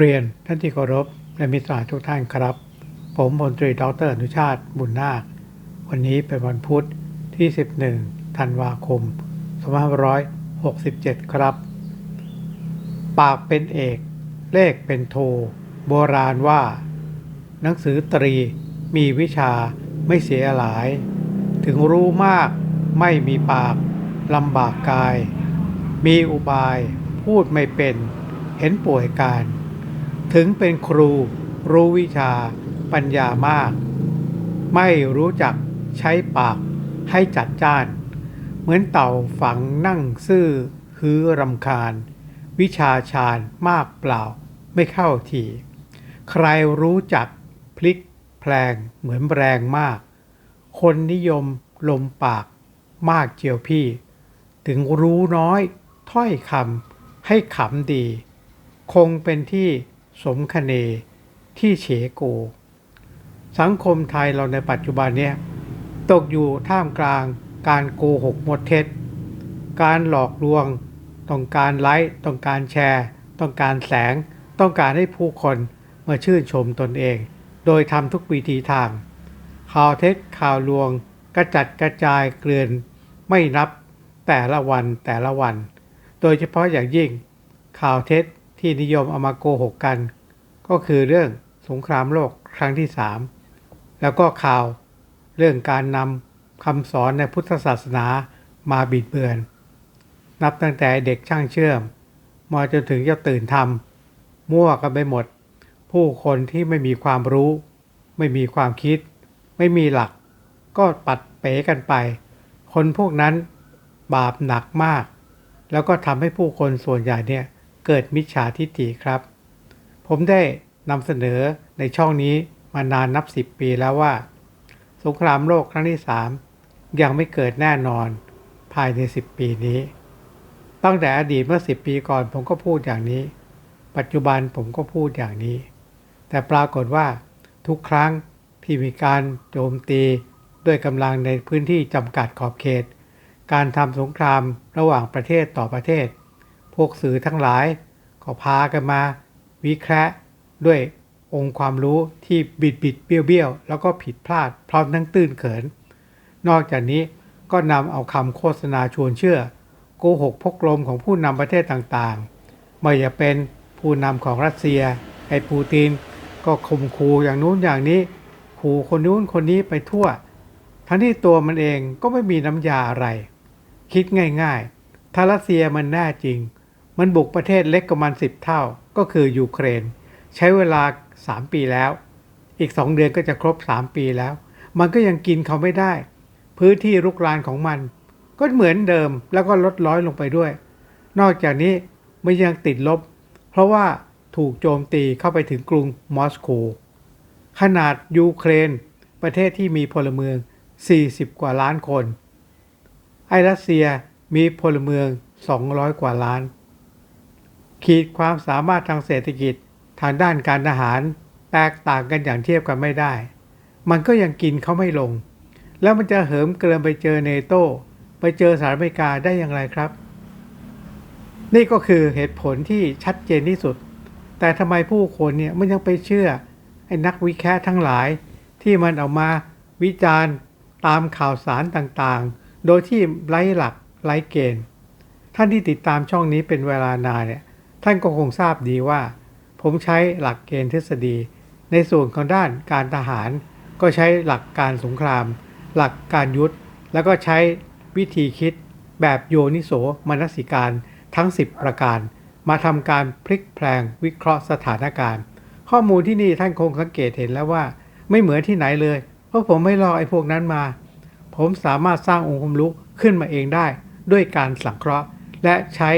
เรียนท่านที่เคารพและมิตรทุกท่านครับ ผมพลตรีดรอนุชาติบุญนาค วันนี้เป็นวันพุธที่ 11 ธันวาคม 2567 ครับ ปากเป็นเอก เลขเป็นโท โบราณว่า หนังสือตรีมีวิชาไม่เสียหลาย ถึงรู้มากไม่มีปากลำบากกาย มีอุบายพูดไม่เป็น เห็นป่วยการ ถึงเป็นครูรู้วิชาปัญญามาก ไม่รู้จักใช้ปากให้จัดจ้าน เหมือนเต่าฝังนั่งซื่อฮือรำคาญ วิชาชาญมากเปล่าไม่เข้าทีใครรู้จักพลิกแพลงเหมือนแรงมาก คนนิยมลมปากมากเจียวพี่ ถึงรู้น้อยถ้อยคำให้ขำดี คงเป็นที่ สมคเนที่เฉโก สังคมไทยเราในปัจจุบันเนี่ยตกอยู่ท่ามกลางการโกหกหมดเท็จ การหลอกลวง ต้องการไลค์ต้องการแชร์ ต้องการแสง ต้องการให้ผู้คนมาชื่นชมตนเอง โดยทำทุกวิธีทาง ข่าวเท็จข่าวลวง กระจัดกระจายเกลื่อนไม่นับแต่ละวันแต่ละวัน โดยเฉพาะอย่างยิ่งข่าวเท็จ ที่นิยมเอามาโกหกกัน ก็คือเรื่องสงครามโลกครั้งที่สามแล้วก็ข่าวเรื่องการนำคำสอนในพุทธศาสนามาบิดเบือน นับตั้งแต่เด็กช่างเชื่อม มาจนถึงจะตื่นทำมั่วกันไปหมด ผู้คนที่ไม่มีความรู้ ไม่มีความคิด ไม่มีหลัก ก็ปัดเป๋กันไป คนพวกนั้นบาปหนักมาก แล้วก็ทำให้ผู้คนส่วนใหญ่เนี่ย เกิดมิจฉาทิฏฐิครับ ผมได้นำเสนอในช่องนี้มานานนับสิบปีแล้วว่า สงครามโลกครั้งที่สามยังไม่เกิดแน่นอนภายในสิบปีนี้ ตั้งแต่อดีตเมื่อสิบปีก่อนผมก็พูดอย่างนี้ ปัจจุบันผมก็พูดอย่างนี้ แต่ปรากฏว่าทุกครั้งที่มีการโจมตีด้วยกำลังในพื้นที่จำกัดขอบเขต การทำสงครามระหว่างประเทศต่อประเทศ พวกสื่อทั้งหลาย ก็พากันมาวิเคราะห์ด้วยองค์ความรู้ที่บิดบิดเบี้ยวเบี้ยวแล้วก็ผิดพลาดพร้อมทั้งตื้นเขิน นอกจากนี้ก็นำเอาคำโฆษณาชวนเชื่อโกหกพกลมของผู้นำประเทศต่างๆ ไม่ว่าเป็นผู้นำของรัสเซียไอ้ปูติน ก็ข่มขู่อย่างนู้นอย่างนี้ขู่คนนู้นคนนี้ไปทั่ว ทั้งที่ตัวมันเองก็ไม่มีน้ำยาอะไร คิดง่ายๆ ถ้ารัสเซียมันแน่จริง มันบุกประเทศเล็กกว่ามันสิบเท่าก็คือยูเครน ใช้เวลา 3 ปีแล้ว อีก 2 เดือนก็จะครบ 3 ปีแล้ว มันก็ยังกินเขาไม่ได้ พื้นที่รุกรานของมัน ก็เหมือนเดิมแล้วก็ลดร้อยลงไปด้วย นอกจากนี้มันยังติดลบ เพราะว่าถูกโจมตีเข้าไปถึงกรุงมอสโกขนาดยูเครน ประเทศที่มีพลเมือง 40 กว่าล้านคน ไอรัสเซียมีพลเมือง 200 กว่าล้าน ขีดความสามารถทางเศรษฐกิจทางด้านการทหาร แตกต่างกันอย่างเทียบกันไม่ได้ มันก็ยังกินเขาไม่ลง แล้วมันจะเหิมเกลิมไปเจอเนโตไปเจอสหรัฐอเมริกาได้อย่างไรครับ นี่ก็คือเหตุผลที่ชัดเจนที่สุด แต่ทำไมผู้คนเนี่ยมันยังไปเชื่อไอ้นักวิแคสทั้งหลาย ที่มันเอามาวิจารณ์ตามข่าวสารต่างๆ โดยที่ไร้หลักไร้เกณฑ์ ท่านที่ติดตามช่องนี้เป็นเวลานานเนี่ย ท่านก็คงทราบดีว่า ผมใช้หลักเกณฑ์ทฤษฎี ในส่วนของด้านการทหาร ก็ใช้หลักการสงคราม หลักการยุทธ แล้วก็ใช้วิธีคิดแบบโยนิโสมนสิการทั้ง 10 ประการ มาทำการพลิกแพลงวิเคราะห์สถานการณ์ ข้อมูลที่นี่ท่านคงสังเกตเห็นแล้วว่า ไม่เหมือนที่ไหนเลย เพราะผมไม่รอไอ้พวกนั้นมา ผมสามารถสร้างองค์ความรู้ขึ้นมาเองได้ ด้วยการสังเคราะห์ และใช้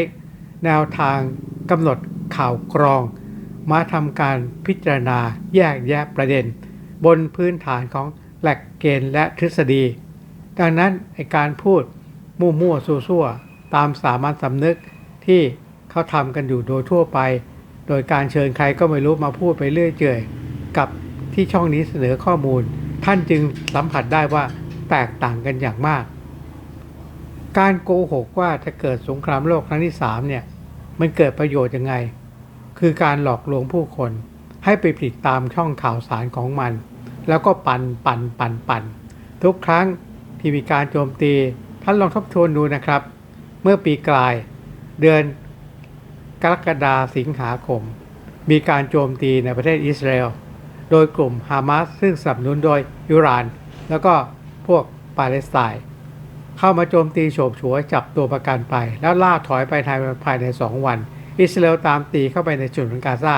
แนวทาง กำหนดข่าวกรอง มาทำการพิจารณาแยกแยะประเด็น บนพื้นฐานของหลักเกณฑ์และทฤษฎี ดังนั้นไอการพูดมั่วๆซั่วๆตามสามัญสำนึกที่เขาทำกันอยู่โดยทั่วไป โดยการเชิญใครก็ไม่รู้มาพูดไปเรื่อยเจื่อยกับที่ช่องนี้เสนอข้อมูล ท่านจึงสัมผัสได้ว่าแตกต่างกันอย่างมาก การโกหกว่าจะเกิดสงครามโลกครั้งที่สามเนี่ย มันเกิดประโยชน์ยังไง คือการหลอกลวงผู้คน ให้ไปติดตามช่องข่าวสารของมัน แล้วก็ปันปันปันปันทุกครั้งที่มีการโจมตีท่านลองทบทวนดูนะครับ เมื่อปีกลาย เดือนกรกฎาสิงหาคม มีการโจมตีในประเทศอิสราเอลโดยกลุ่มฮามาสซึ่งสนับสนุนโดยอิหร่าน แล้วก็พวกปาเลสไตน์ เข้ามาโจมตีโฉบฉวยจับตัวประกันไป แล้วล่าถอยไปไทยภายใน 2 วัน อิสราเอลตามตีเข้าไปในจุดของกาซา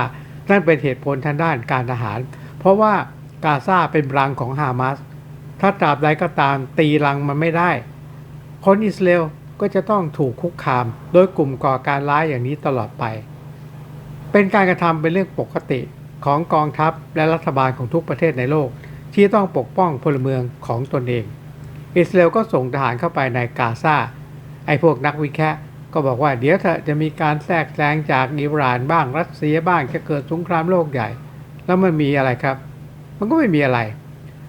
นั่นเป็นเหตุผลทางด้านการทหาร เพราะว่ากาซาเป็นรังของฮามาสถ้าตราบใดก็ตามตีรังมันไม่ได้ คนอิสราเอลก็จะต้องถูกคุกคาม โดยกลุ่มก่อการร้ายอย่างนี้ตลอดไป เป็นการกระทำเป็นเรื่องปกติของกองทัพและรัฐบาลของทุกประเทศในโลก ที่ต้องปกป้องพลเมืองของตนเอง อิสราเอลก็ส่งทหารเข้าไปในกาซาไอ้พวกนักวิเคราะห์ก็บอกว่าเดี๋ยวจะมีการแทรกแซงจากอิหร่านบ้างรัสเซียบ้างจะเกิดสงครามโลกใหญ่ แล้วมันมีอะไรครับ มันก็ไม่มีอะไร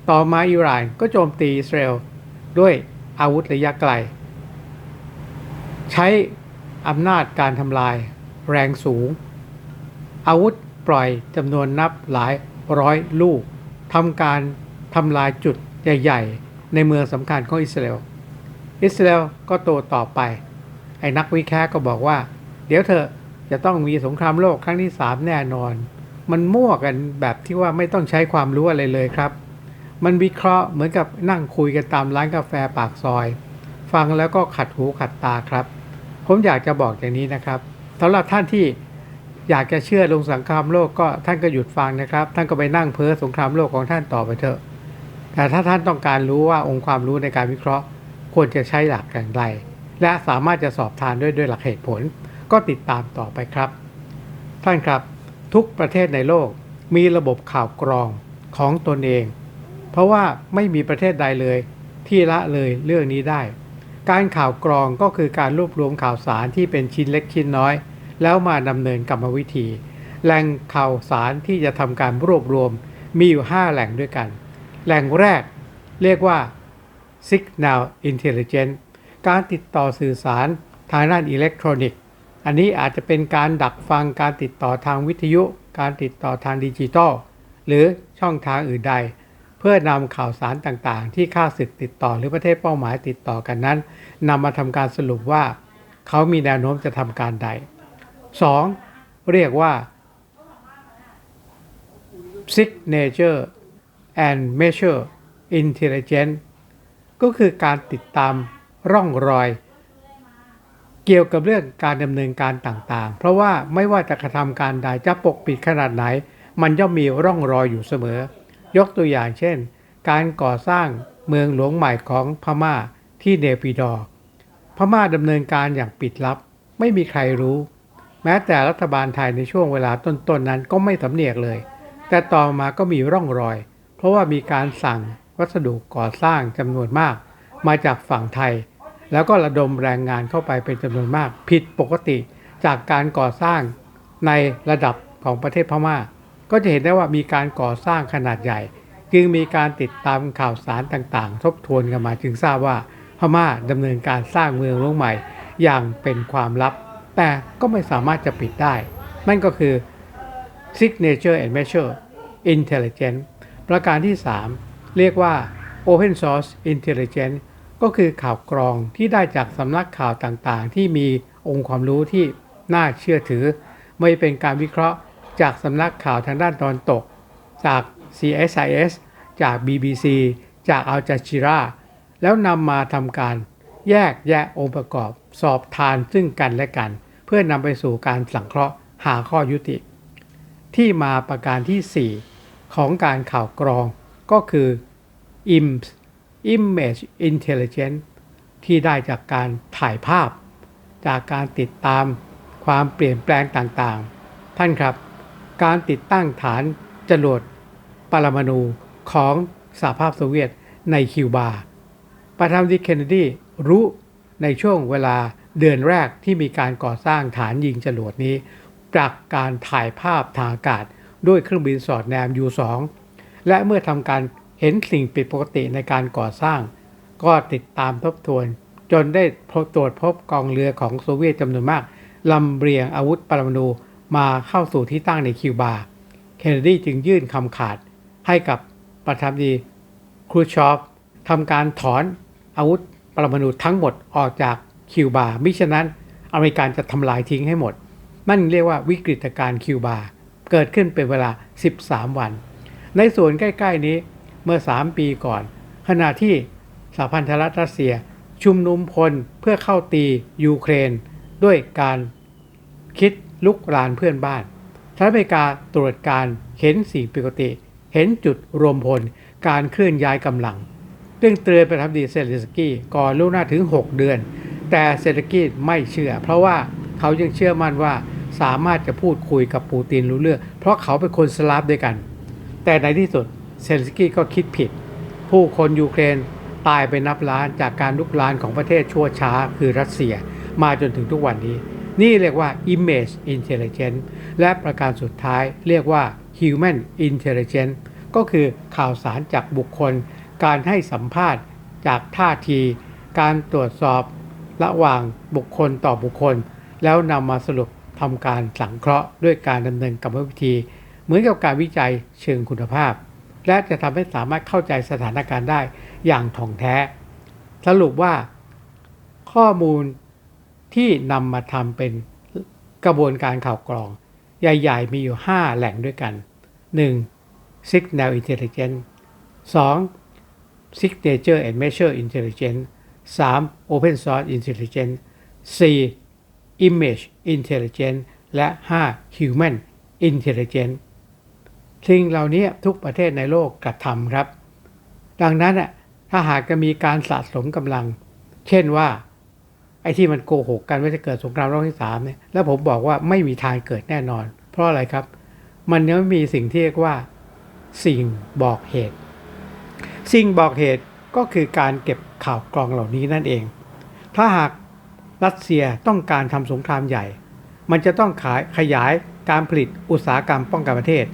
ต่อมาอิหร่านก็โจมตีอิสราเอลด้วยอาวุธระยะไกล ใช้อำนาจการทำลายแรงสูง อาวุธปล่อยจำนวนนับหลายร้อยลูกทำการทำลายจุดใหญ่ๆ ในเมืองสำคัญของอิสราเอล อิสราเอลก็โตต่อไป ไอ้นักวิเคราะห์ก็บอกว่า เดี๋ยวเธอจะต้องมีสงครามโลกครั้งที่สามแน่นอน มันมั่วกันแบบที่ว่าไม่ต้องใช้ความรู้อะไรเลยครับ มันวิเคราะห์เหมือนกับนั่งคุยกันตามร้านกาแฟปากซอย ฟังแล้วก็ขัดหูขัดตาครับ ผมอยากจะบอกอย่างนี้นะครับสำหรับท่านที่อยากจะเชื่อลงสงครามโลกก็ท่านก็หยุดฟังนะครับ ท่านก็ไปนั่งเพ้อสงครามโลกของท่านต่อไปเถอะ แต่ถ้าท่านต้องการรู้ว่าองค์ความรู้ในการวิเคราะห์ ควรจะใช้หลักอย่างไร และสามารถจะสอบทานด้วยด้วยหลักเหตุผล ก็ติดตามต่อไปครับ ท่านครับทุกประเทศในโลกมีระบบข่าวกรองของตนเอง เพราะว่าไม่มีประเทศใดเลย ที่ละเลยเรื่องนี้ได้ การข่าวกรองก็คือการรวบรวมข่าวสารที่เป็นชิ้นเล็กชิ้นน้อย แล้วมาดำเนินกรรมวิธี แหล่งข่าวสารที่จะทำการรวบรวมมีอยู่ 5 แหล่งด้วยกัน แหล่งแรกเรียกว่า Signal Intelligence การติดต่อสื่อสารทางด้านอิเล็กทรอนิกส์ อันนี้อาจจะเป็นการดักฟังการติดต่อทางวิทยุ การติดต่อทางดิจิตอลหรือช่องทางอื่นใด เพื่อนำข่าวสารต่างๆ ที่ข้าศึกติดต่อหรือประเทศเป้าหมายติดต่อกันนั้นนำมาทำการสรุปว่า เขามีแนวโน้มจะทำการใด 2. เรียกว่า signature and measure intelligence ก็คือการติดตามร่องรอย เกี่ยวกับเรื่องการดำเนินการต่างๆ เพราะว่าไม่ว่าจะกระทำการใดจะปกปิดขนาดไหน มันย่อมมีร่องรอยอยู่เสมอ ยกตัวอย่างเช่น การก่อสร้างเมืองหลวงใหม่ของพม่าที่เนปิดอร์พม่าดำเนินการอย่างปิดลับ ไม่มีใครรู้ แม้แต่รัฐบาลไทยในช่วงเวลาต้นๆนนั้นก็ไม่สำเนียกเลย แต่ต่อมาก็มีร่องรอย เพราะว่ามีการสั่งวัสดุก่อสร้างจำนวนมาก มาจากฝั่งไทย แล้วก็ระดมแรงงานเข้าไปเป็นจำนวนมาก ผิดปกติจากการก่อสร้างในระดับของประเทศพม่า ก็จะเห็นได้ว่ามีการก่อสร้างขนาดใหญ่ จึงมีการติดตามข่าวสารต่างๆ ทบทวนกันมาจึงทราบว่าพม่าดำเนินการสร้างเมืองหลวงใหม่ อย่างเป็นความลับ แต่ก็ไม่สามารถจะปิดได้ นั่นก็คือ signature and measure intelligence ประการที่ 3 เรียกว่า open source intelligence ก็คือข่าวกรองที่ได้จากสำนักข่าวต่างๆ ที่มีองค์ความรู้ที่น่าเชื่อถือ ไม่เป็นการวิเคราะห์จากสำนักข่าวทางด้านตอนตก จาก CSIS จาก BBC จากอัลจ z จิราแล้วนำมาทำการแยกแยะองค์ประกอบ สอบทานซึ่งกันและกัน เพื่อนำไปสู่การสังเคราะห์หาข้อยุติ ที่มาประการที่ 4 ของการข่าวกรองก็คือ IMS Image Intelligence ที่ได้จากการถ่ายภาพ จากการติดตามความเปลี่ยนแปลงต่างๆ ท่านครับ การติดตั้งฐานจรวดปรมาณูของสหภาพโซเวียตในคิวบา ประธานาธิบดีเคนเนดีรู้ในช่วงเวลาเดือนแรกที่มีการก่อสร้างฐานยิงจรวดนี้ จากการถ่ายภาพทางอากาศ ด้วยเครื่องบินสอดแนม U2 และเมื่อทำการเห็นสิ่งผิดปกติในการก่อสร้าง ก็ติดตามทบทวน จนได้พบตรวจพบกองเรือของโซเวียตจำนวนมากลำเรียงอาวุธปรมาณูมาเข้าสู่ที่ตั้งในคิวบา เคนเนดีจึงยื่นคำขาดให้กับประธานาธิบดีครูชอฟทำการถอนอาวุธปรมาณูทั้งหมดออกจากคิวบา มิฉะนั้นอเมริกันจะทำลายทิ้งให้หมด นั่นเรียกว่าวิกฤตการณ์คิวบา เกิดขึ้นเป็นเวลา 13 วัน ในส่วนใกล้ๆนี้เมื่อ 3 ปีก่อน ขณะที่สหพันธรัฐรัสเซียชุมนุมพลเพื่อเข้าตียูเครน ด้วยการคิดลุกรานเพื่อนบ้านสหรัฐอเมริกาตรวจการเห็นสิ่งปกติ เห็นจุดรวมพลการเคลื่อนย้ายกำลังเรื่องเตือนประธานาธิบดีเซเลสกี้ก่อนล่วงหน้าถึง 6 เดือน แต่เซเลสกี้ไม่เชื่อ เพราะว่าเขายังเชื่อมั่นว่า สามารถจะพูดคุยกับปูตินรู้เรื่อง เพราะเขาเป็นคนสลาฟด้วยกัน แต่ในที่สุดเซเลนสกี้ก็คิดผิด ผู้คนยูเครนตายไปนับล้านจากการลุกลานของประเทศชั่วช้าคือรัสเซียมาจนถึงทุกวันนี้ นี่เรียกว่า image intelligence และประการสุดท้ายเรียกว่า human intelligence ก็คือข่าวสารจากบุคคล การให้สัมภาษณ์จากท่าที การตรวจสอบระหว่างบุคคลต่อบุคคล แล้วนำมาสรุป ทำการสังเคราะห์ด้วยการดำเนินกรรมวิธี เหมือนกับการวิจัยเชิงคุณภาพ และจะทำให้สามารถเข้าใจสถานการณ์ได้อย่างถ่องแท้ สรุปว่า ข้อมูลที่นำมาทำเป็นกระบวนการข่าวกรอง ใหญ่ ๆ มีอยู่ 5 แหล่งด้วยกัน 1. Signal Intelligence 2. Signature and Measure Intelligence 3. Open Source Intelligence 4. Image Intelligence และ 5. Human Intelligence สิ่งเหล่านี้ทุกประเทศในโลกกระทำครับ ดังนั้นถ้าหากจะมีการสะสมกำลัง เช่นว่า ไอ้ที่มันโกหกกันว่าจะเกิดสงครามโลกที่สามเนี่ยแล้วผมบอกว่าไม่มีทางเกิดแน่นอน เพราะอะไรครับ มันยังไม่มีสิ่งที่เรียกว่า สิ่งบอกเหตุ สิ่งบอกเหตุก็คือการเก็บข่าวกรองเหล่านี้นั่นเอง ถ้าหาก รัสเซียต้องการทำสงครามใหญ่ มันจะต้องขายขยายการผลิตอุตสาหกรรมป้องกันประเทศ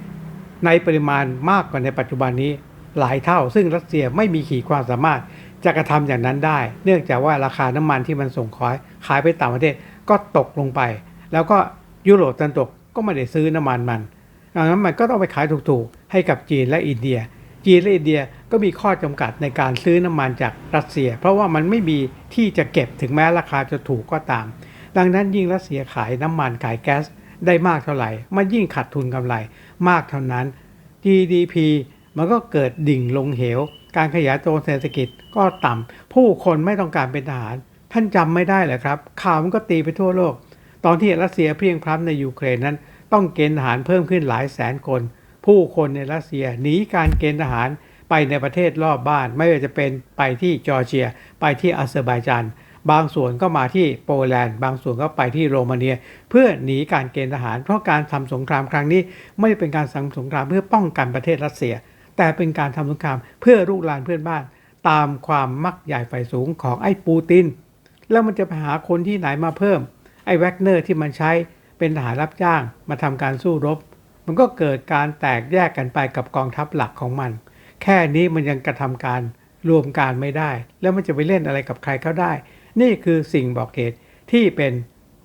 ในปริมาณมากกว่าในปัจจุบันนี้หลายเท่า ซึ่งรัสเซียไม่มีขีดความสามารถจะกระทำอย่างนั้นได้ เนื่องจากว่าราคาน้ำมันที่มันส่งขายขายไปต่างประเทศก็ตกลงไป แล้วก็ยุโรปตะวันตกก็ไม่ได้ซื้อน้ำมันมันดังนั้นมันก็ต้องไปขายถูกๆ ให้กับจีนและอินเดีย จีนและอินเดีย ก็มีข้อจำกัดในการซื้อน้ำมันจากรัสเซีย เพราะว่ามันไม่มีที่จะเก็บถึงแม้ราคาจะถูกก็ตาม ดังนั้นยิ่งรัสเซียขายน้ำมันขายแก๊สได้มากเท่าไหร่ มันยิ่งขาดทุนกำไรมากเท่านั้น GDP มันก็เกิดดิ่งลงเหว การขยายตัวเศรษฐกิจก็ต่ำผู้คนไม่ต้องการเป็นทหาร ท่านจำไม่ได้เหรอครับ ข่าวมันก็ตีไปทั่วโลก ตอนที่รัสเซียเพียงพร้ำในยูเครนนั้น ต้องเกณฑ์ทหารเพิ่มขึ้นหลายแสนคน ผู้คนในรัสเซียหนีการเกณฑ์ทหาร ไปในประเทศรอบบ้าน ไม่ว่าจะเป็นไปที่จอร์เจีย ไปที่อาเซอร์ไบจานบางส่วนก็มาที่โปแลนด์ บางส่วนก็ไปที่โรมาเนีย เพื่อหนีการเกณฑ์ทหาร เพราะการทำสงครามครั้งนี้ ไม่ได้เป็นการทำสงครามเพื่อป้องกันประเทศรัสเซีย แต่เป็นการทำสงครามเพื่อลูกหลานเพื่อนบ้าน ตามความมักใหญ่ไฟสูงของไอ้ปูติน แล้วมันจะไปหาคนที่ไหนมาเพิ่ม ไอ้แวกเนอร์ที่มันใช้เป็นทหารรับจ้างมาทำการสู้รบ มันก็เกิดการแตกแยกกันไปกับกองทัพหลักของมัน แค่นี้มันยังกระทำการรวมการไม่ได้ แล้วมันจะไปเล่นอะไรกับใครเขาได้ นี่คือสิ่งบอกเหตุที่เป็น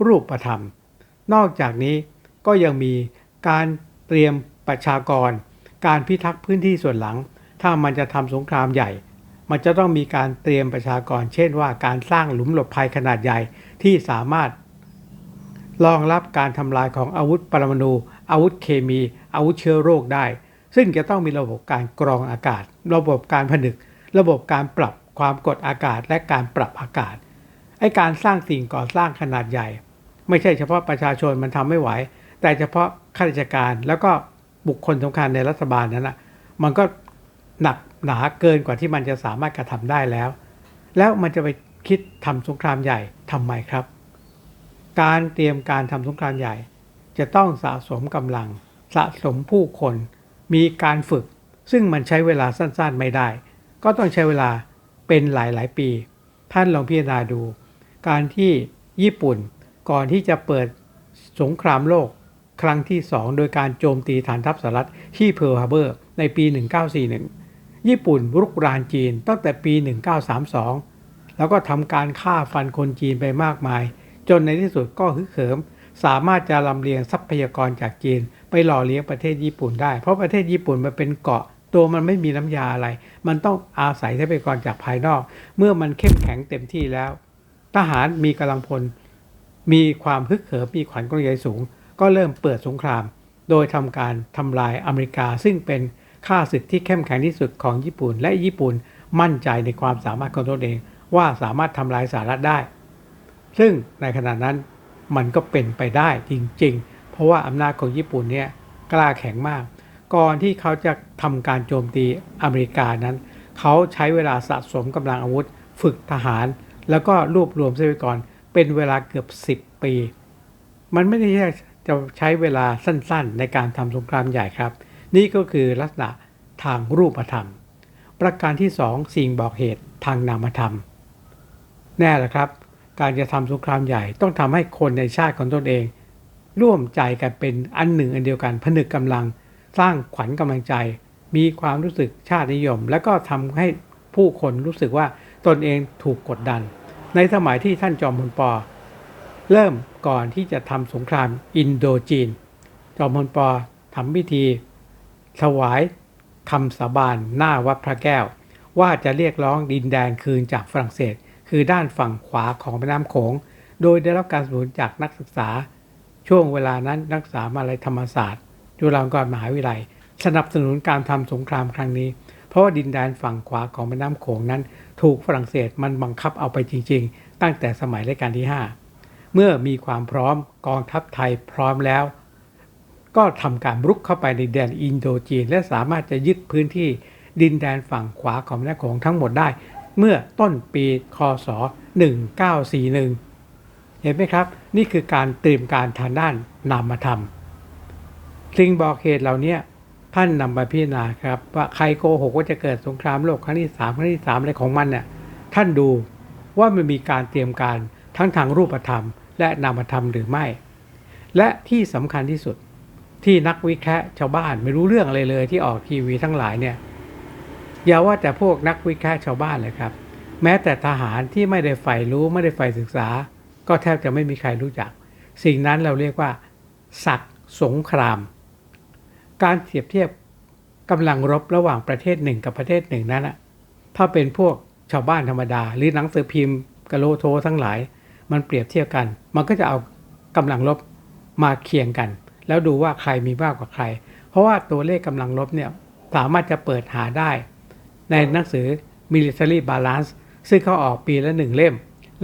รูปธรรม นอกจากนี้ก็ยังมีการเตรียมประชากร การพิทักษ์พื้นที่ส่วนหลัง ถ้ามันจะทำสงครามใหญ่ มันจะต้องมีการเตรียมประชากร เช่นว่าการสร้างหลุมหลบภัยขนาดใหญ่ที่สามารถรองรับการทำลายของอาวุธปรมาณูอาวุธเคมี อาวุธเชื้อโรคได้ ซึ่งจะต้องมีระบบการกรองอากาศ ระบบการผนึก ระบบการปรับความกดอากาศและการปรับอากาศไอการสร้างสิ่งก่อสร้างขนาดใหญ่ ไม่ใช่เฉพาะประชาชนมันทำไม่ไหว แต่เฉพาะข้าราชการแล้วก็บุคคลสำคัญในรัฐบาลนั้นนะมันก็หนักหนาเกินกว่าที่มันจะสามารถกระทำได้แล้ว แล้วมันจะไปคิดทำสงครามใหญ่ทำไมครับ การเตรียมการทำสงครามใหญ่ จะต้องสะสมกำลัง สะสมผู้คน มีการฝึก ซึ่งมันใช้เวลาสั้นๆไม่ได้ ก็ต้องใช้เวลาเป็นหลายๆปี ท่านลองพิจารณาดู การที่ญี่ปุ่นก่อนที่จะเปิดสงครามโลกครั้งที่ 2 โดยการโจมตีฐานทัพสหรัฐที่เพิร์ลฮาร์เบอร์ในปี 1941 ญี่ปุ่นรุกรานจีนตั้งแต่ปี 1932 แล้วก็ทำการฆ่าฟันคนจีนไปมากมาย จนในที่สุดก็ฮึกเหิม สามารถจะลำเลียงทรัพยากรจากจีน ไปหล่อเลี้ยงประเทศญี่ปุ่นได้ เพราะประเทศญี่ปุ่นมันเป็นเกาะตัวมันไม่มีน้ำยาอะไร มันต้องอาศัยทรัพยากรจากภายนอก เมื่อมันเข้มแข็งเต็มที่แล้ว ทหารมีกำลังพล มีความฮึกเหิมมีขวัญกำลังใจสูง ก็เริ่มเปิดสงคราม โดยทำการทำลายอเมริกา ซึ่งเป็นข้าศึกที่เข้มแข็งที่สุดของญี่ปุ่น และญี่ปุ่นมั่นใจในความสามารถของตนเอง ว่าสามารถทำลายสหรัฐได้ ซึ่งในขณะนั้น มันก็เป็นไปได้จริง ๆ เพราะว่าอำนาจของญี่ปุ่นเนี่ยกล้าแข็งมาก ก่อนที่เขาจะทำการโจมตีอเมริกานั้น เขาใช้เวลาสะสมกำลังอาวุธ ฝึกทหาร แล้วก็รวบรวมทรัพยากรเป็นเวลาเกือบ 10 ปี มันไม่ได้จะใช้เวลาสั้นๆ ในการทำสงครามใหญ่ครับ นี่ก็คือลักษณะทางรูปธรรม ประการที่ 2 สิ่งบอกเหตุทางนามธรรม แน่ละครับ การจะทำสงครามใหญ่ ต้องทำให้คนในชาติของตนเอง ร่วมใจกันเป็นอันหนึ่งอันเดียวกันผนึกกำลัง สร้างขวัญกำลังใจ มีความรู้สึกชาตินิยม และก็ทำให้ผู้คนรู้สึกว่าตนเองถูกกดดัน ในสมัยที่ท่านจอมพลปอเริ่มก่อนที่จะทำสงครามอินโดจีน จอมพลปอทำพิธี ถวายคำสาบานหน้าวัดพระแก้ว ว่าจะเรียกร้องดินแดนคืนจากฝรั่งเศส คือด้านฝั่งขวาของแม่น้ำโขง โดยได้รับการสนับสนุนจากนักศึกษา ช่วงเวลานั้นนักศึกษามาลัยธรรมศาสตร์ จุฬาลงกรณ์มหาวิทยาลัย สนับสนุนการทำสงครามครั้งนี้ เพราะว่าดินแดนฝั่งขวาของแม่น้ำโขงนั้น ถูกฝรั่งเศสมันบังคับเอาไปจริง ๆ ตั้งแต่สมัยรัชกาลที่ 5 เมื่อมีความพร้อมกองทัพไทยพร้อมแล้ว ก็ทำการรุกเข้าไปในแดนอินโดจีน และสามารถจะยึดพื้นที่ดินแดนฝั่งขวาของแม่น้ำโขงทั้งหมดได้ เมื่อต้นปีคศ 1941 เห็นไหมครับ นี่คือการเตรียมการทางด้านนามธรรม สิ่งบอกเหตุเหล่านี้ท่านนำไปพิจารณาครับ ว่าใครโกหกว่าจะเกิดสงครามโลกครั้งที่สามครั้งที่สามอะไรของมันเนี่ยท่านดูว่ามันมีการเตรียมการทั้งทางรูปธรรม และนามธรรมหรือไม่ และที่สำคัญที่สุดที่นักวิเคราะห์ชาวบ้านไม่รู้เรื่องอะไรเลยที่ออกทีวีทั้งหลายเนี่ย อย่าว่าแต่พวกนักวิเคราะห์ชาวบ้านเลยครับ แม้แต่ทหารที่ไม่ได้ใฝ่รู้ไม่ได้ใฝ่ศึกษา ก็แทบจะไม่มีใครรู้จัก สิ่งนั้นเราเรียกว่าสัตว์สงคราม การเปรียบเทียบกำลังรบระหว่างประเทศหนึ่งกับประเทศหนึ่งนั้นอะถ้าเป็นพวกชาวบ้านธรรมดา หรือหนังสือพิมพ์กะโลโททั้งหลาย มันเปรียบเทียบกัน มันก็จะเอากำลังรบมาเคียงกัน แล้วดูว่าใครมีมากกว่าใคร เพราะว่าตัวเลขกำลังรบเนี่ยสามารถจะเปิดหาได้ ในหนังสือ military balance ซึ่งเขาออกปีละหนึ่งเล่ม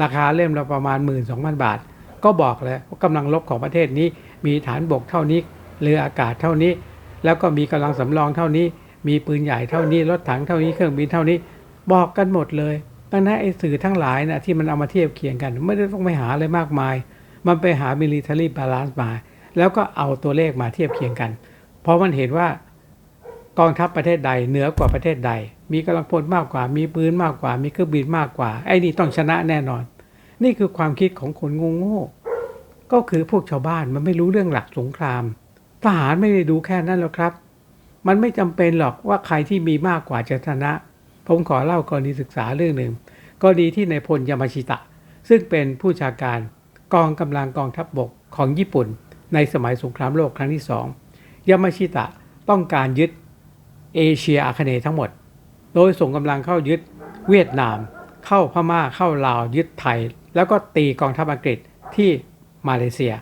ราคาเล่มละประมาณ 12,000 บาท ก็บอกเลยว่ากำลังรบของประเทศนี้มีฐานบกเท่านี้เรืออากาศเท่านี้ แล้วก็มีกำลังสำรองเท่านี้ มีปืนใหญ่เท่านี้รถถังเท่านี้เครื่องบินเท่านี้ บอกกันหมดเลยดังนั้นไอ้สื่อทั้งหลายนะที่มันเอามาเทียบเคียงกัน ไม่ได้ต้องไปหาอะไรมากมาย มันไปหา military balance มา แล้วก็เอาตัวเลขมาเทียบเคียงกัน เพราะมันเห็นว่ากองทัพประเทศใดเหนือกว่าประเทศใด มีกำลังพลมากกว่า มีปืนมากกว่า มีเครื่องบินมากกว่า ไอ้นี่ต้องชนะแน่นอน นี่คือความคิดของคนโง่ๆก็คือพวกชาวบ้านมันไม่รู้เรื่องหลักสงคราม ทหารไม่ได้ดูแค่นั้นหรอกครับ มันไม่จำเป็นหรอกว่าใครที่มีมากกว่าจะชนะ ผมขอเล่ากรณีศึกษาเรื่องหนึ่งกรณีที่นายพลยามาชิตะ ซึ่งเป็นผู้ชาการกองกำลังกองทัพบบกของญี่ปุ่น ในสมัยสงครามโลกครั้งที่สองยามาชิตะต้องการยึดเอเชียอาคเนย์ทั้งหมด โดยส่งกำลังเข้ายึดเวียดนาม เข้าพม่าเข้าลาวยึดไทย แล้วก็ตีกองทัพอังกฤษที่มาเลเซีย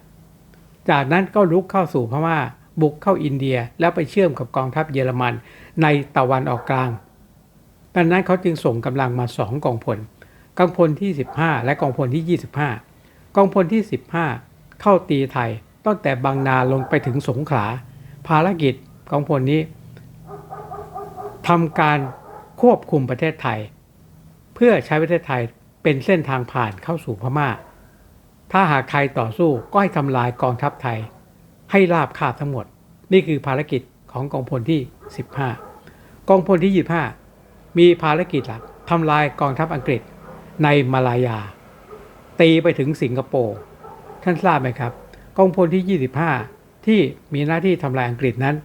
จากนั้นก็ลุกเข้าสู่พม่าบุกเข้าอินเดียแล้วไปเชื่อมกับกองทัพเยอรมันในตะวันออกกลางดังนั้นเขาจึงส่งกำลังมาสองกองพลกองพลที่ 15 และกองพลที่ 25 กองพลที่ 15 เข้าตีไทยตั้งแต่บางนาลงไปถึงสงขลา ภารกิจกองพลนี้ทำการ ควบคุมประเทศไทย เพื่อใช้ประเทศไทยเป็นเส้นทางผ่านเข้าสู่พม่า ถ้าหากไทยต่อสู้ก็ให้ทำลายกองทัพไทย ให้ราบคาบทั้งหมด นี่คือภารกิจของกองพลที่ 15 กองพลที่ 25 มีภารกิจหลักทำลายกองทัพอังกฤษในมาลายา ตีไปถึงสิงคโปร์ท่านทราบไหมครับ กองพลที่ 25 ที่มีหน้าที่ทำลายอังกฤษนั้น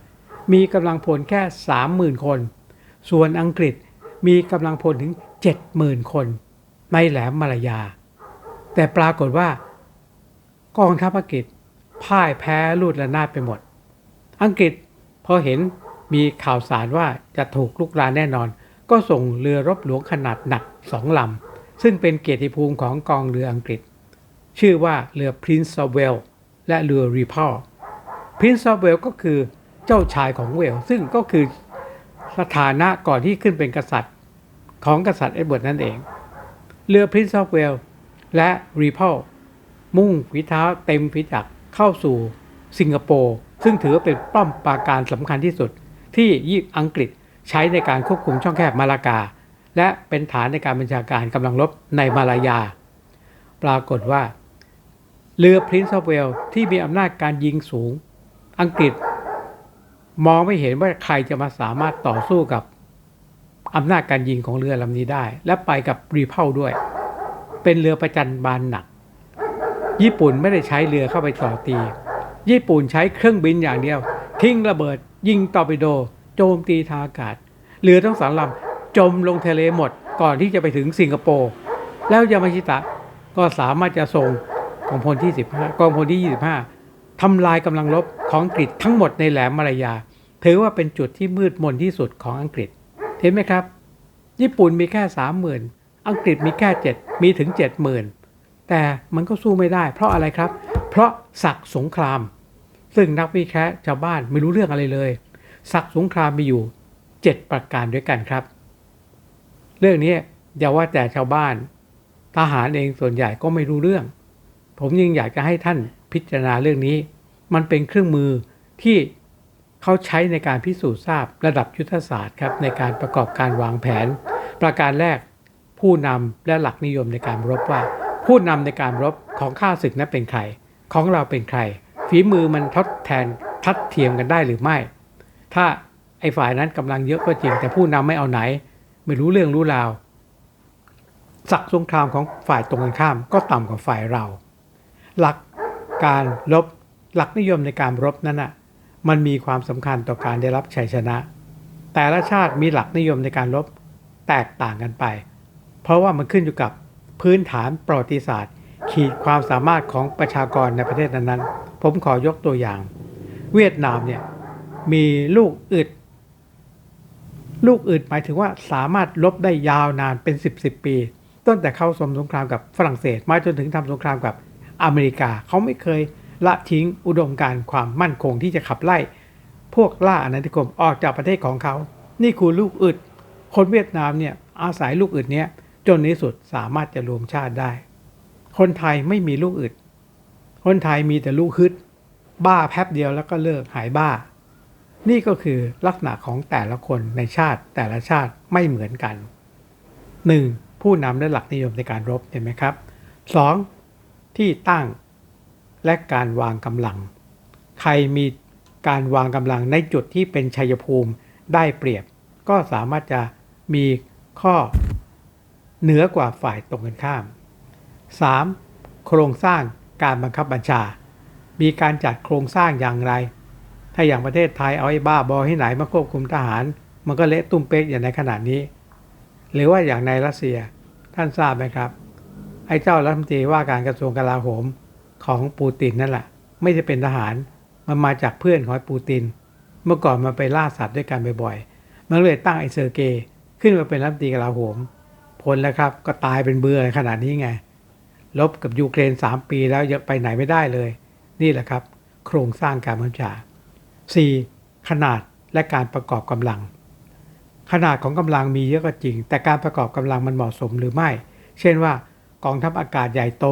มีกำลังพลแค่ 30,000 คน ส่วนอังกฤษมีกำลังพลถึง 70,000 คนในแหลมมาลายา แต่ปรากฏว่ากองทัพอังกฤษพ่ายแพ้ลูดระนาดไปหมด อังกฤษพอเห็นมีข่าวสารว่าจะถูกลุกรานแน่นอน ก็ส่งเรือรบหลวงขนาดหนักสองลำ ซึ่งเป็นเกียรติภูมิของกองเรืออังกฤษ ชื่อว่าเรือ Prince of Wales และเรือ Ripple Prince of Wales ก็คือเจ้าชายของเวลซึ่งก็คือ สถานะก่อนที่ขึ้นเป็นกษัตริย์ของกษัตริย์เอ็ดเวิร์ดนั่นเอง เรือ Prince of Wales และ Ripple มุ่งฝีเท้าเต็มฝีจักเข้าสู่สิงคโปร์ซึ่งถือว่าเป็นป้อมปราการสำคัญที่สุด ที่ยี่อังกฤษใช้ในการควบคุมช่องแคบมาลากา และเป็นฐานในการบัญชาการกำลังรบในมาลายา ปรากฏว่า เรือ Prince of Wales ที่มีอำนาจการยิงสูง อังกฤษ มองไม่เห็นว่าใครจะมาสามารถต่อสู้กับอำนาจการยิงของเรือลำนี้ได้ และไปกับรีเพลด้วย เป็นเรือประจันบานหนัก ญี่ปุ่นไม่ได้ใช้เรือเข้าไปต่อตี ญี่ปุ่นใช้เครื่องบินอย่างเดียว ทิ้งระเบิด ยิงตอร์ปิโด โจมตีทางอากาศ เรือทั้งสองลำจมลงทะเลหมดก่อนที่จะไปถึงสิงคโปร์ แล้วยามาชิตะก็สามารถจะส่งกองพลที่ 15กองพลที่ 25ทำลายกำลังรบ ของอังกฤษทั้งหมดในแหลมมาลายา ถือว่าเป็นจุดที่มืดมนที่สุดของอังกฤษ เห็นไหมครับ ญี่ปุ่นมีแค่30,000อังกฤษมีแค่7มีถึง70,000แต่มันก็สู้ไม่ได้ เพราะอะไรครับ เพราะศักดิ์สงคราม ซึ่งนักวิเคราะห์ชาวบ้านไม่รู้เรื่องอะไรเลยศักดิ์สงครามมีอยู่ 7 ประการด้วยกันครับ เรื่องนี้อย่าว่าแต่ชาวบ้าน ทหารเองส่วนใหญ่ก็ไม่รู้เรื่อง ผมยังอยากจะให้ท่านพิจารณาเรื่องนี้ มันเป็นเครื่องมือที่เขาใช้ในการพิสูจน์ทราบระดับยุทธศาสตร์ครับในการประกอบการวางแผน ประการแรกผู้นำและหลักนิยมในการรบว่า ผู้นำในการรบของข้าศึกนั้นเป็นใคร ของเราเป็นใคร ฝีมือมันทดแทนทัดเทียมกันได้หรือไม่ ถ้าไอ้ฝ่ายนั้นกำลังเยอะก็จริง แต่ผู้นำไม่เอาไหน ไม่รู้เรื่องรู้ราวศักดิ์สงครามของฝ่ายตรงกันข้ามก็ต่ำกว่าฝ่ายเรา หลักการรบ หลักนิยมในการรบนั้นน่ะมันมีความสำคัญต่อการได้รับชัยชนะ แต่ละชาติมีหลักนิยมในการรบแตกต่างกันไป เพราะว่ามันขึ้นอยู่กับพื้นฐานประวัติศาสตร์ ขีดความสามารถของประชากรในประเทศนั้นๆ ผมขอยกตัวอย่าง เวียดนามเนี่ยมีลูกอึด ลูกอึดหมายถึงว่าสามารถลบได้ยาวนานเป็น 10บสปี ตั้งแต่เข้าสมสงครามกับฝรั่งเศส มาจนถึงทำสงครามกับอเมริกาเขาไม่เคย ละทิ้งอุดมการความมั่นคงที่จะขับไล่ พวกล่าอาณานิคมออกจากประเทศของเขา นี่คือลูกอึด คนเวียดนามเนี่ยอาศัยลูกอึดเนี้ยจนในสุดสามารถจะรวมชาติได้ คนไทยไม่มีลูกอึด คนไทยมีแต่ลูกฮึด บ้าแป๊บเดียวแล้วก็เลิกหายบ้า นี่ก็คือลักษณะของแต่ละคนในชาติแต่ละชาติไม่เหมือนกัน 1. ผู้นำและหลักนิยมในการรบเห็นไหมครับ 2. ที่ตั้ง และการวางกำลัง ใครมีการวางกำลังในจุดที่เป็นชัยภูมิได้เปรียบ ก็สามารถจะมีข้อเหนือกว่าฝ่ายตรงกันข้าม 3. โครงสร้างการบังคับบัญชา มีการจัดโครงสร้างอย่างไร ถ้าอย่างประเทศไทยเอาไอ้บ้าบอให้ไหนมาควบคุมทหาร มันก็เละตุ้มเป๊กอย่างในขนาดนี้ หรือว่าอย่างในรัสเซียท่านทราบไหมครับ ไอ้เจ้ารัฐมนตรีว่าการกระทรวงกลาโหม ของปูตินนั่นแหละไม่ได้เป็นทหาร มันมาจากเพื่อนของปูติน เมื่อก่อนมันไปล่าสัตว์ด้วยกันบ่อยๆ มันเลยตั้งไอเซอร์เกย์ขึ้นมาเป็นรัฐมนตรีกลาโหมผลแล้วครับก็ตายเป็นเบื่อขนาดนี้ไง ลบกับยูเครน 3 ปีแล้วยังไปไหนไม่ได้เลย นี่แหละครับ โครงสร้างการบัญชา 4. ขนาดและการประกอบกำลัง ขนาดของกำลังมีเยอะก็จริง แต่การประกอบกำลังมันเหมาะสมหรือไม่ เช่นว่ากองทัพอากาศใหญ่โต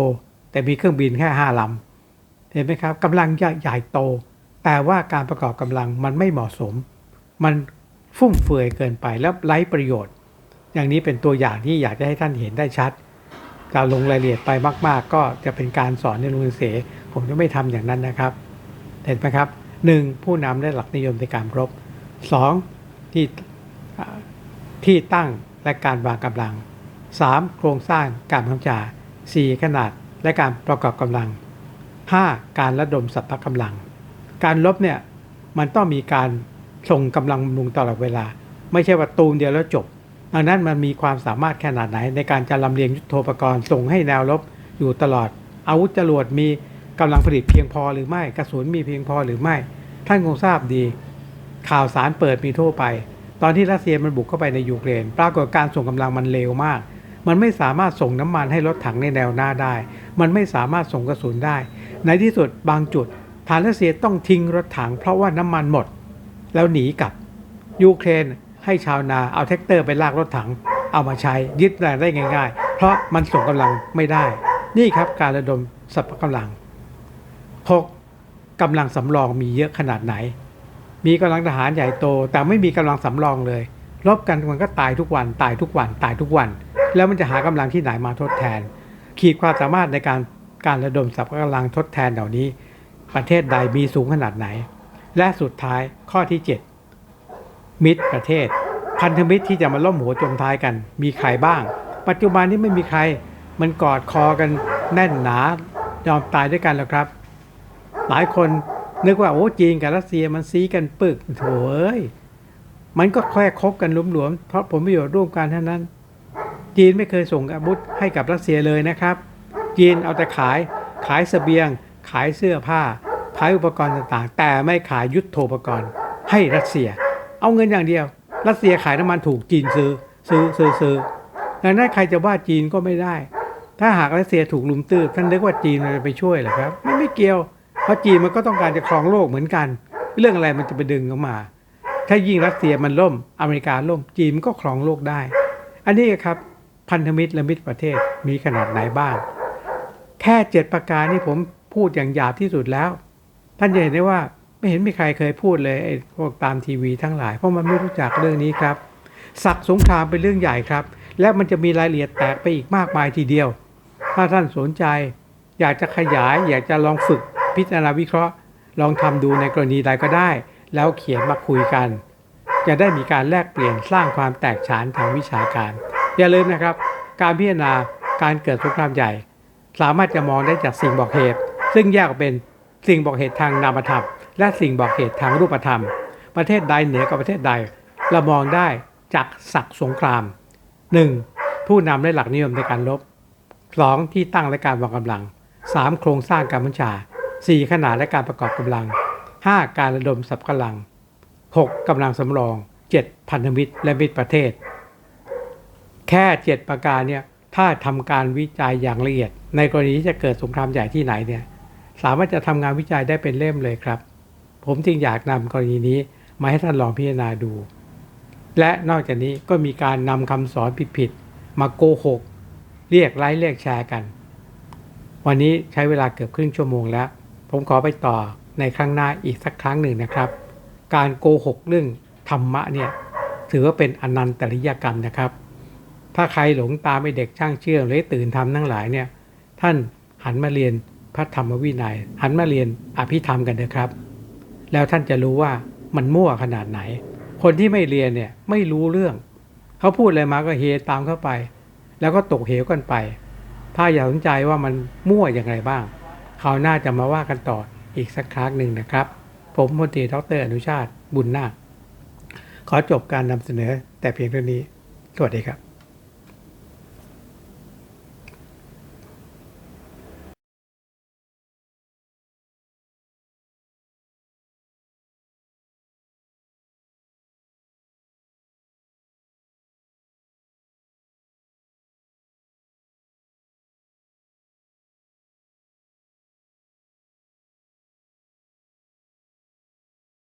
แต่มีเครื่องบินแค่ห้าลำเห็นไหมครับกำลังใหญ่โต แต่ว่าการประกอบกำลังมันไม่เหมาะสม มันฟุ่มเฟือยเกินไปแล้วไร้ประโยชน์ อย่างนี้เป็นตัวอย่างที่อยากจะให้ท่านเห็นได้ชัด การลงรายละเอียดไปมาก ๆ ก็จะเป็นการสอนในโรงเรียนเสผมจะไม่ทำอย่างนั้นนะครับ เห็นไหมครับ 1. ผู้นำได้หลักนิยมในการรบ 2. ที่ที่ตั้งและการวางกำลัง 3. โครงสร้างการบังคับบัญชา 4. ขนาด และการประกอบกำลัง 5. การระดมสัพพะกำลัง การลบเนี่ยมันต้องมีการส่งกำลังบำรุงตลอดเวลา ไม่ใช่ว่าตูมเดียวแล้วจบดังนั้นมันมีความสามารถขนาดไหน ในการจะลำเลียงยุทโธปกรณ์ส่งให้แนวรบอยู่ตลอด อาวุธจรวดมีกำลังผลิตเพียงพอหรือไม่กระสุนมีเพียงพอหรือไม่ ท่านคงทราบดี ข่าวสารเปิดมีทั่วไป ตอนที่รัสเซียมันบุกเข้าไปในยูเครน ปรากฏการส่งกำลังมันเร็วมาก มันไม่สามารถส่งน้ำมันให้รถถังในแนวหน้าได้ มันไม่สามารถส่งกระสุนได้ ในที่สุดบางจุดฐานรัสเซียต้องทิ้งรถถังเพราะว่าน้ำมันหมด แล้วหนีกลับ ยูเครนให้ชาวนาเอาแท็กเตอร์ไปลากรถถัง เอามาใช้ยึดได้ง่าย ๆ เพราะมันส่งกำลังไม่ได้ นี่ครับการระดมสรรพกำลัง 6. กำลังสำรองมีเยอะขนาดไหน มีกำลังทหารใหญ่โตแต่ไม่มีกำลังสำรองเลย รบกันมันก็ตายทุกวัน ตายทุกวัน ตายทุกวัน แล้วมันจะหากำลังที่ไหนมาทดแทน ขีดความสามารถในการการระดมสรรพกำลังทดแทนเหล่านี้ ประเทศใดมีสูงขนาดไหน และสุดท้ายข้อที่ 7 มิตรประเทศ พันธมิตรที่จะมาล่มหัวจมท้ายกัน มีใครบ้าง ปัจจุบันนี้ไม่มีใคร มันกอดคอกันแน่นหนายอมตายด้วยกันแล้วครับ หลายคนนึกว่าโอ้จีนกับรัสเซียมันซีกันปึกโถเอ้ย มันก็แค่คบกันหลวมๆเพราะผลประโยชน์ร่วมกันเท่านั้น จีนไม่เคยส่งอาวุธให้กับรัสเซียเลยนะครับ จีนเอาแต่ขายขายเสบียง ขายเสื้อผ้า ขายอุปกรณ์ต่างๆ แต่ไม่ขายยุทโธปกรณ์ให้รัสเซีย เอาเงินอย่างเดียว รัสเซียขายน้ำมันถูกจีนซื้อซื้อซื้อซื้อดังนั้นใครจะว่าจีนก็ไม่ได้ ถ้าหากรัสเซียถูกลุมตื้อท่านนึกว่าจีนจะไปช่วยเหรอครับ ไม่ไม่เกี่ยว เพราะจีนมันก็ต้องการจะครองโลกเหมือนกัน เรื่องอะไรมันจะไปดึงออกมา ถ้ายิ่งรัสเซียมันล่มอเมริกาล่มจีนก็ครองโลกได้ อันนี้ครับพันธมิตรและมิตรประเทศมีขนาดไหนบ้าง แค่เจ็ดประการนี่ผมพูดอย่างหยาบที่สุดแล้ว ท่านจะเห็นได้ว่าไม่เห็นมีใครเคยพูดเลยไอ้พวกตามทีวีทั้งหลายเพราะมันไม่รู้จักเรื่องนี้ครับศักดิ์สงครามเป็นเรื่องใหญ่ครับ และมันจะมีรายละเอียดแตกไปอีกมากมายทีเดียว ถ้าท่านสนใจ อยากจะขยาย อยากจะลองฝึกพิจารณาวิเคราะห์ ลองทำดูในกรณีใดก็ได้ แล้วเขียนมาคุยกัน จะได้มีการแลกเปลี่ยนสร้างความแตกฉานทางวิชาการ อย่าลืมนะครับ การพิจารณาการเกิดสงครามใหญ่ สามารถจะมองได้จากสิ่งบอกเหตุ ซึ่งแยกออกเป็นสิ่งบอกเหตุทางนามธรรม และสิ่งบอกเหตุทางรูปธรรม ประเทศใดเหนือกว่าประเทศใดเรามองได้จากศักดิ์สงคราม 1. ผู้นำและหลักนิยมในการรบ 2. ที่ตั้งและการวางกำลัง 3. โครงสร้างการบัญชา 4. ขนาดและการประกอบกำลัง 5. การระดมสรรพกำลัง 6. กำลังสำรอง 7. พันธมิตรและมิตรประเทศ แค่ 7 ประการเนี่ยถ้าทำการวิจัยอย่างละเอียด ในกรณีที่จะเกิดสงครามใหญ่ที่ไหนเนี่ยสามารถจะทำงานวิจัยได้เป็นเล่มเลยครับ ผมจึงอยากนำกรณีนี้มาให้ท่านลองพิจารณาดู และนอกจากนี้ก็มีการนำคำสอนผิดๆมาโกหก เรียกไลค์เรียกแชร์กัน วันนี้ใช้เวลาเกือบครึ่งชั่วโมงแล้ว ผมขอไปต่อ ในครั้งหน้าอีกสักครั้งหนึ่งนะครับ การโกหกเรื่องธรรมะเนี่ยถือว่าเป็นอนันตริยกรรมนะครับ ถ้าใครหลงตามไอเด็กช่างเชื่อมหรือตื่นทำทั้งหลายเนี่ยท่านหันมาเรียนพระธรรมวินัย หันมาเรียนอภิธรรมกันเถอะครับ แล้วท่านจะรู้ว่ามันมั่วขนาดไหน คนที่ไม่เรียนเนี่ยไม่รู้เรื่อง เขาพูดอะไรมาก็เฮตามเข้าไป แล้วก็ตกเหวกันไป ถ้าอยากสนใจว่ามันมั่วอย่างไรบ้างเขาวหน่าจะมาว่ากันต่อ อีกสักครั้งหนึ่งนะครับ ผมพลตรีดรอนุชาติบุญนาคขอจบการนำเสนอแต่เพียงเท่านี้ สวัสดีครับ